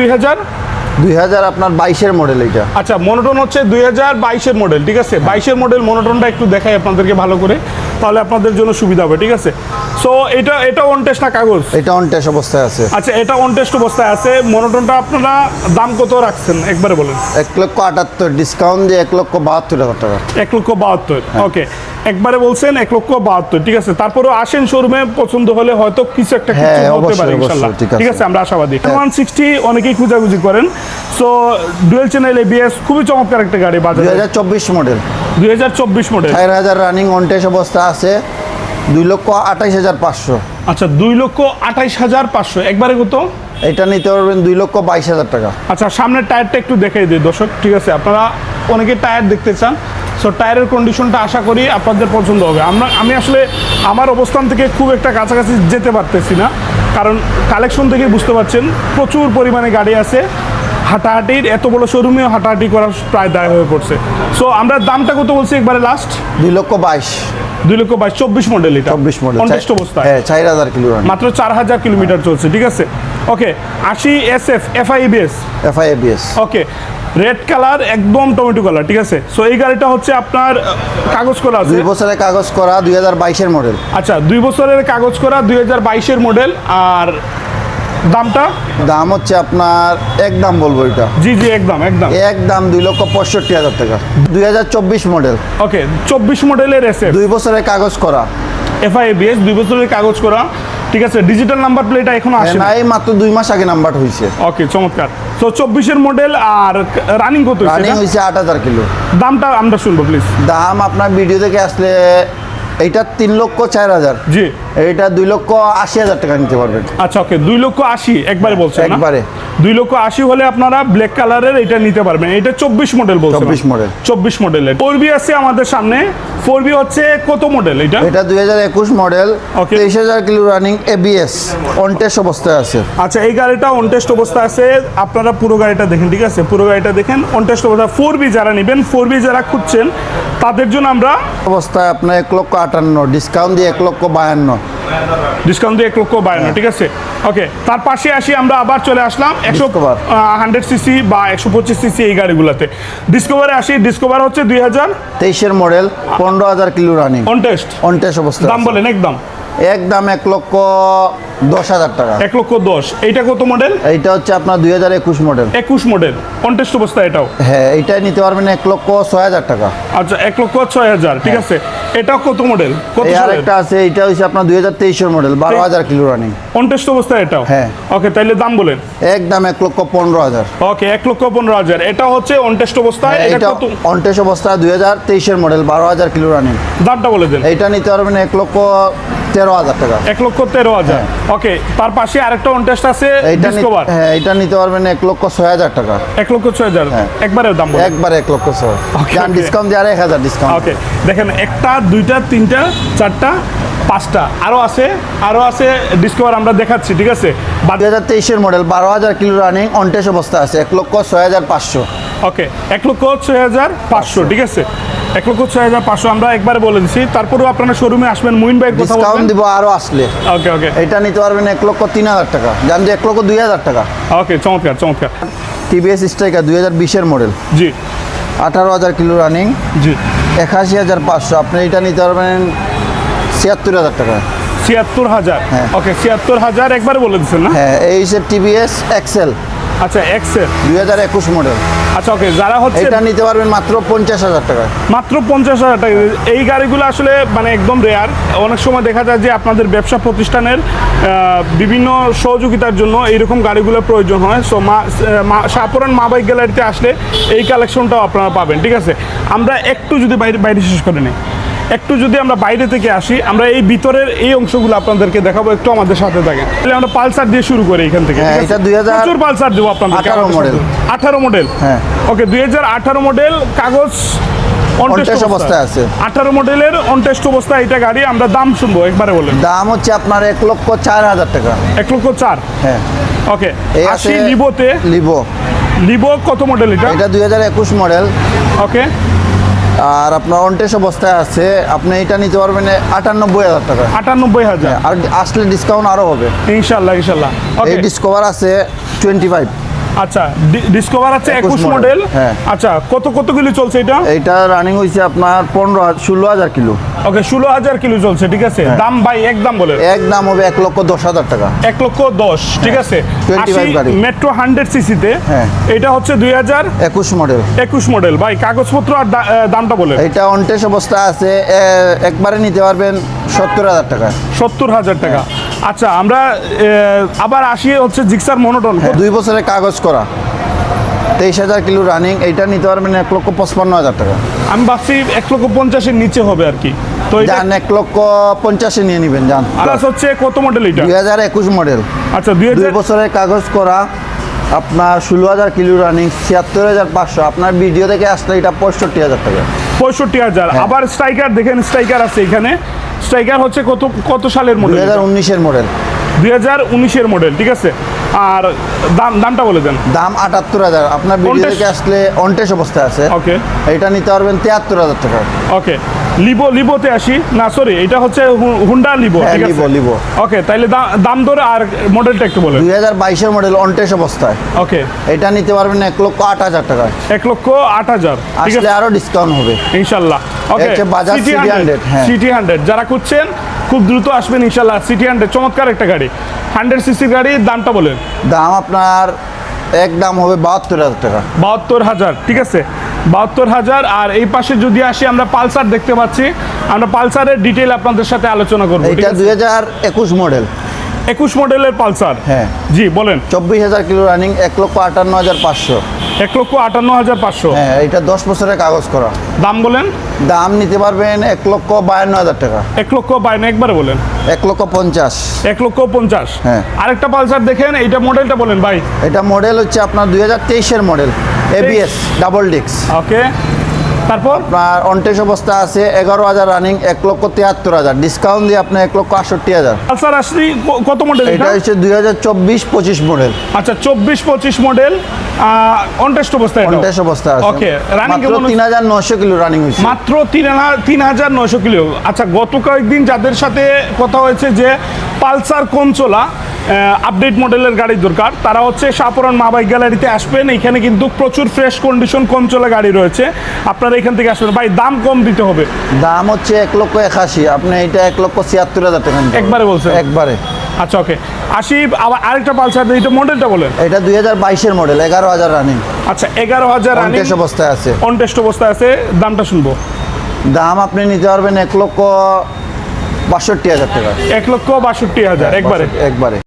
দুই হাজার? দুই হাজার আপনার বাইশের মডেল এটা আচ্ছা মনোটন হচ্ছে দুই হাজার বাইশের মডেল ঠিক আছে? বাইশের মডেল মনোটনটা একটু দেখাই আপনাদেরকে ভালো করে তাহলে আপনাদের জন্য সুবিধা হবে ঠিক আছে? সো এটা এটা অন টেস্ট না কাগজ? এটা অনটেস অবস্থায় আছে। আচ্ছা এটা অন টেস্ট অবস্থায় আছে মনোটনটা আপনারা দাম কত রাখছেন? একবারে বলেন। এক লক্ষ আটাত্তর ডিসকাউন্ট দিয়ে এক লক্ষ বাহাত্তর হাজার টাকা। এক লক্ষ বাহাত্তর ওকে একবারে বলছেন এক লক্ষ বাহাত্তর ঠিক আছে? তারপরেও আসেন শোরুমে পছন্দ হলে হয়তো কিছু একটা কিছু হ্যাঁ, হতে পারে ইনশাল্লাহ। ঠিক আছে। আমরা আশাবাদী। ওয়ান সিক্সটি অনেকেই খুঁজাখুঁজি করেন। সো ডুয়েল চ্যানেল এবিএস খুবই চমৎকার একটা গাড়ি বাজার। দুই হাজার চব্বিশ মডেল দুই হাজার চব্বিশ মডেল চার হাজার রানিং অনটেস অবস্থা আছে। দুই লক্ষ আঠাইশ হাজার পাঁচশো। আচ্ছা দুই লক্ষ আঠাইশ হাজার পাঁচশো। একবারে কত? এটা নিতে পারবেন দুই লক্ষ বাইশ হাজার টাকা। আচ্ছা সামনের টায়ারটা একটু দেখাই দিই দর্শক। ঠিক আছে আপনারা অনেকে টায়ার দেখতে চান। সো টায়ারের কন্ডিশনটা আশা করি আপনাদের পছন্দ হবে। আমরা আমি আসলে আমার অবস্থান থেকে খুব একটা কাছাকাছি যেতে পারতেছি না। কারণ কালেকশন থেকে বুঝতে পারছেন প্রচুর পরিমাণে গাড়ি আছে। হাঁটাহাঁটির এত বড় শোরুমেও হাঁটাহাঁটি করার প্রায় দায় হয়ে পড়ছে। সো আমরা দামটা কত বলছি একবারে লাস্ট দুই লক্ষ বাইশ। দুই লক্ষ বাইশ চব্বিশ মডেল এটা। চব্বিশ মডেল অবস্থায় হ্যাঁ চার হাজার কিলো রানিং মাত্র চার হাজার কিলোমিটার চলছে ঠিক আছে? ওকে আশি S F FIBS FI ABS okay red colour একদম টমেটো কালার ঠিক আছে? সো এই গাড়িটা হচ্ছে আপনার কাগজ করা আছে? দুই বছরের কাগজ করা দুই হাজার বাইশের মডেল আচ্ছা দুই বছরের কাগজ করা দুই হাজার বাইশের মডেল আর দামটা? দাম হচ্ছে আপনার এক দাম বলব এটা। জি জি একদম একদম। এক দাম দুই লক্ষ পঁয়ষট্টি হাজার টাকা। দুই হাজার চব্বিশ মডেল ওকে চব্বিশ মডেলের এস দুই বছরের কাগজ করা। এফআইবিএস দুই বছরের কাগজ করা ঠিক আছে? ডিজিটাল নাম্বার প্লেটটা এখনও আসে না এই মাত্র দুই মাস আগে নাম্বার হয়েছে ওকে চমৎকার। তো চব্বিশের মডেল আর রানিং কত রানিং হইছে হয়েছে আট হাজার কিলো। দামটা আমরা শুনব প্লিজ দাম আপনার ভিডিও থেকে আসলে এইটা তিন লক্ষ চার হাজার। জি। এইটা দুই লক্ষ আশি হাজার টাকা নিতে পারবেন। আচ্ছা ওকে দুই লক্ষ আশি একবারে বলছেন একবারে। দুই লক্ষ আশি হলে আপনারা ব্ল্যাক কালারের এটা নিতে পারবেন। এটা চব্বিশ মডেল বলছেন 24 model। চব্বিশ মডেলের ফোর বি আছে আমাদের সামনে। ফোর বি হচ্ছে কত মডেল এটা এটা দুই হাজার একুশ মডেল Okay. তেইশ হাজার কিলো রানিং এবিএস অনটেস্ট অবস্থায় আছে। আচ্ছা এই গাড়িটা অনটেস্ট অবস্থা আছে। আপনারা পুরো গাড়িটা দেখেন ঠিক আছে? পুরো গাড়িটা দেখেন অনটেস্ট অবস্থা। ফোর বি যারা নেবেন ফোর বি যারা খুঁজছেন তাদের জন্য আমরা অবস্থায় আপনার এক লক্ষ আটান্ন ডিসকাউন্ট দিয়ে এক লক্ষ বায়ান্ন। ডিসকাউন্ট দিয়ে এক লক্ষ বায়ান্ন ঠিক আছে? ওকে তার পাশে আসি আমরা আবার চলে আসলাম একশো। হান্ড্রেড সিসি বা একশো পঁচিশ সিসি এই গাড়িগুলোতে। ডিসকভারে আসি ডিসকভার হচ্ছে দুই হাজার তেইশের মডেল পনেরো হাজার কিলো রানিং অনটেস্ট অনটেস্ট অবস্থা দাম বলেন একদম। একদম এক লক্ষ দশ হাজার টাকা। এক লক্ষ দশ। এইটা কত মডেল এইটা হচ্ছে আপনার দুই হাজার একুশ মডেল একুশ মডেল কন্টেস্ট অবস্থা এটাও? হ্যাঁ এইটাই নিতে পারবেন এক লক্ষ ছয় হাজার টাকা। আচ্ছা এক লক্ষ ছয় হাজার। ঠিক আছে। এটাও কত মডেল কত এই আরেকটা আছে এইটা হচ্ছে আপনার দুই হাজার তেইশের মডেল বারো হাজার কিলো রানিং কন্টেস্ট অবস্থা এটাও? হ্যাঁ। ওকে তাইলে দাম বলেন। একদম এক লক্ষ পনেরো হাজার। ওকে এক লক্ষ পনেরো হাজার। এটা হচ্ছে অনটেস্ট অবস্থায় এটা এইটা কত? অনটেস্ট অবস্থা দুই হাজার তেইশের মডেল বারো হাজার কিলো রানিং দামটা বলে দেন। এইটা নিতে পারবেন এক লক্ষ তেরো হাজার টাকা। এক লক্ষ তেরো হাজার। ওকে তার পাশে আরেকটা অনটেস্ট আছে এইটা ডিসকভার হ্যাঁ এইটা নিতে পারবেন এক লক্ষ ছয় হাজার টাকা। এক লক্ষ ছয় হাজার। হ্যাঁ। একবারে দাম একবার এক লক্ষ ছয়. ডিসকাউন্ট দিয়ে আর এক হাজার ডিসকাউন্ট ওকে দেখেন একটা দুইটা তিনটা চারটা পাঁচটা আরও আছে আরও আছে ডিসকভার আমরা দেখাচ্ছি ঠিক আছে? দুই হাজার তেইশের মডেল বারো হাজার কিলো রানিং অনটেস্ট অবস্থা আছে এক লক্ষ ছয় হাজার পাঁচশো। ওকে এক লক্ষ ছয় হাজার পাঁচশো। ঠিক আছে? এক লক্ষ ছয় হাজার পাঁচশো আমরা একবারে বলে দিচ্ছি তারপরেও আপনারা শোরুমে আসবেন মুইন ভাইয়ের কথা ডিসকাউন্ট দিব আরও আসলে। ওকে ওকে এটা নিতে পারবেন এক লক্ষ তিন হাজার টাকা। জান যে এক লক্ষ দুই হাজার টাকা। ওকে চমৎকার চমৎকার। টিভিএস স্ট্রাইকার দুই হাজার বিশের মডেল জি। আঠারো হাজার কিলো রানিং জি। একাশি হাজার পাঁচশো। আপনি এটা নিতে পারবেন ছিয়াত্তর হাজার টাকা। ছিয়াত্তর হাজার? হ্যাঁ। ওকে ছিয়াত্তর হাজার একবারে বলে দিচ্ছেন না? হ্যাঁ এই হচ্ছে টিভিএস এক্সেল আচ্ছা এক্সেল দুই হাজার একুশ মডেল আচ্ছা ওকে যারা হচ্ছে এটা নিতে পারবেন মাত্র পঞ্চাশ হাজার টাকা। মাত্র পঞ্চাশ হাজার টাকা। এই গাড়িগুলো আসলে মানে একদম রেয়ার অনেক সময় দেখা যায় যে আপনাদের ব্যবসা প্রতিষ্ঠানের বিভিন্ন সহযোগিতার জন্য এইরকম গাড়িগুলোর প্রয়োজন হয়। সো মা শাহপুরান মা বাইক গ্যালারিতে আসলে এই কালেকশনটাও আপনারা পাবেন ঠিক আছে? আমরা একটু যদি বাইরে বাইরে শেষ করে নিই। একটু যদি আমরা বাইরে থেকে আসি আমরা এই ভিতরের এই অংশগুলো আপনাদেরকে দেখাবো একটু আমাদের সাথে থাকেন। তাহলে আমরা পালসার দিয়ে শুরু করি এখান থেকে হ্যাঁ, 2000 প্রচুর পালসার দেবো আপনাদের 18 model। আঠারো মডেল? হ্যাঁ। ওকে দুই হাজার আঠারো মডেল কাগজ On-test অবস্থায়। আছে। আঠারো মডেলের অনটেস্ট অবস্থায় এটা গাড়ি আমরা দাম শুনব একবারে বলেন। দাম হচ্ছে আপনার এক লক্ষ চার হাজার টাকা। এক লক্ষ চার? হ্যাঁ। ওকে লিবোতে লিবো কত মডেল এটা? হাজার একুশ মডেল। ওকে আর আপনার অনটেস অবস্থায় আছে আপনি এটা নিতে পারবেন আটানব্বই হাজার টাকা। আটানব্বই হাজার? আর আসলে ডিসকাউন্ট আরও হবে। ইনশাল্লাহ ইনশাল্লাহ। এই ডিসকভার আছে টোয়েন্টি ফাইভ আচ্ছা ডিসকভার আছে 21 একুশ মডেল হ্যাঁ। আচ্ছা কত কত কিলো চলছে এটা? এইটা রানিং হয়েছে আপনার পনেরো ষোলো হাজার কিলো। ওকে ষোলো হাজার কিলো চলছে ঠিক আছে? হ্যাঁ। দাম ভাই একদম বলে এক দাম হবে এক লক্ষ দশ হাজার টাকা। এক লক্ষ দশ ঠিক আছে? 25 গাড়ি। মেট্রো হান্ড্রেড সিসিতে হ্যাঁ। এটা হচ্ছে দুই হাজার একুশ মডেল একুশ মডেল ভাই কাগজপত্র আর দামটা বলে এইটা অনটেস অবস্থা আছে একবারে নিতে পারবেন সত্তর হাজার টাকা। সত্তর হাজার টাকা। আচ্ছা আমরা আবার আসি হচ্ছে জিক্সার মনোটন হ্যাঁ, দুই বছরের কাগজ করা। তেইশ হাজার কিলো রানিং এইটা নিতে পারবেন এক লক্ষ পঁচপান্ন হাজার টাকা। আমি ভাবছি এক লক্ষ পঞ্চাশের নিচে হবে আর কি। তো যান এক লক্ষ পঞ্চাশে নিয়ে নেবেন যান। প্লাস হচ্ছে কত মডেল এটা দুই হাজার একুশ মডেল আচ্ছা দুই বছরের কাগজ করা আপনার ষোলো হাজার কিলো রানিং ছিয়াত্তর হাজার পাঁচশো। আপনার ভিডিও থেকে আসলে এটা পঁয়ষট্টি হাজার টাকা। পঁয়ষট্টি হাজার। হ্যাঁ। আবার স্ট্রাইকার দেখেন স্ট্রাইকার আছে এখানে। স্ট্রাইকার হচ্ছে কত কত সালের মডেল হাজার উনিশের মডেল দুই হাজার উনিশের মডেল ঠিক আছে? আর দাম দামটা বলে দেন। দাম আটাত্তর হাজার। আপনার ভিডিও অনটেস? থেকে আসলে অনটেস অবস্থায় আছে। ওকে এটা নিতে পারবেন তিয়াত্তর হাজার টাকা। ওকে লিবো লিবোতে আসি। না সরি এটা হচ্ছে হুন্ডা লিবো হ্যাঁ, ঠিক আছে? লিবো, লিবো। ওকে তাইলে দা- দাম ধরে আর মডেলটা একটু বলেন। দুই হাজার বাইশের মডেল অনটেস অবস্থায়। ওকে এটা নিতে পারবেন এক লক্ষ আট হাজার টাকা এক লক্ষ আট হাজার ঠিক আসলে আছে? আরও ডিসকাউন্ট হবে। ইনশাল্লাহ। ওকে বাজাজ সিটি হান্ড্রেড 100, হ্যাঁ। সিটি হান্ড্রেড যারা খুঁজছেন খুব দ্রুত আসবেন ইনশাল্লাহ সিটি হান্ড্রেড চমৎকার একটা গাড়ি। হান্ড্রেড সিসির গাড়ির দামটা বলেন। দাম আপনার এক দাম হবে বাহাত্তর হাজার টাকা। বাহাত্তর হাজার ঠিক আছে? বাহাত্তর হাজার আর এই পাশে যদি আসি আমরা পালসার দেখতে পাচ্ছি। আমরা পালসারের ডিটেল আপনাদের সাথে আলোচনা করব এটা দুই হাজার একুশ মডেল একুশ মডেলের পালসার। হ্যাঁ। জি বলেন। চব্বিশ হাজার কিলো রানিং এক লক্ষ আটান্ন হাজার পাঁচশো। এক লক্ষ আটান্ন হাজার পাঁচশো। হ্যাঁ এটা দশ বছরের কাগজ করা। দাম বলেন। দাম নিতে পারবেন এক লক্ষ বায়ান্ন হাজার টাকা। এক লক্ষ বাইন একবারে বলেন। এক লক্ষ পঞ্চাশ। এক লক্ষ পঞ্চাশ। হ্যাঁ। আরেকটা পালসার দেখেন এইটা মডেলটা বলেন ভাই। এটা মডেল হচ্ছে আপনার দুই হাজার তেইশের মডেল এবিএস ডাবল ডিক্স ওকে। তারপর? আপনার অনটেস অবস্থা আছে এগারো হাজার রানিং এক লক্ষ তিয়াত্তর হাজার। ডিসকাউন্ট দিয়ে আপনার এক লক্ষ আটষট্টি হাজার। পালসার আসলি কত মডেল এটা? হচ্ছে দুই হাজার চব্বিশ পঁচিশ মডেল আচ্ছা চব্বিশ পঁচিশ মডেল অনটেস্ট অবস্থায় এটাও। অবস্থা আছে। ওকে রানিং মাত্র তিন হাজার নশো কিলো রানিং হয়েছে। মাত্র তিন তিন হাজার নয়শো কিলো। আচ্ছা গত কয়েকদিন যাদের সাথে কথা হয়েছে যে পালসার কনচোলা আপডেট মডেলের গাড়ি দরকার। তারা হচ্ছে সাপুরান মা বাইক গ্যালারিতে আসবেন। এখানে কিন্তু প্রচুর ফ্রেশ কন্ডিশন কনচোলা গাড়ি রয়েছে। আপনারা এখান থেকে আসবেন। ভাই দাম কম দিতে হবে। দাম হচ্ছে এক লক্ষ একাশি। আপনি এটা এক লক্ষ ছিয়াত্তর হাজার টাকা একবারে বলছেন? একবারে। আচ্ছা ওকে আসি আবার আরেকটা পালসার এইটা মডেলটা বলেন। এটা দুই হাজার বাইশের মডেল এগারো হাজার রানিং আচ্ছা এগারো হাজার অনটেস অবস্থায় আছে। অনটেস্ট অবস্থায় আছে। দামটা শুনব। দাম আপনি নিতে পারবেন এক লক্ষ বাষট্টি হাজার টাকা। এক লক্ষ বাষট্টি হাজার একবারে। একবারে।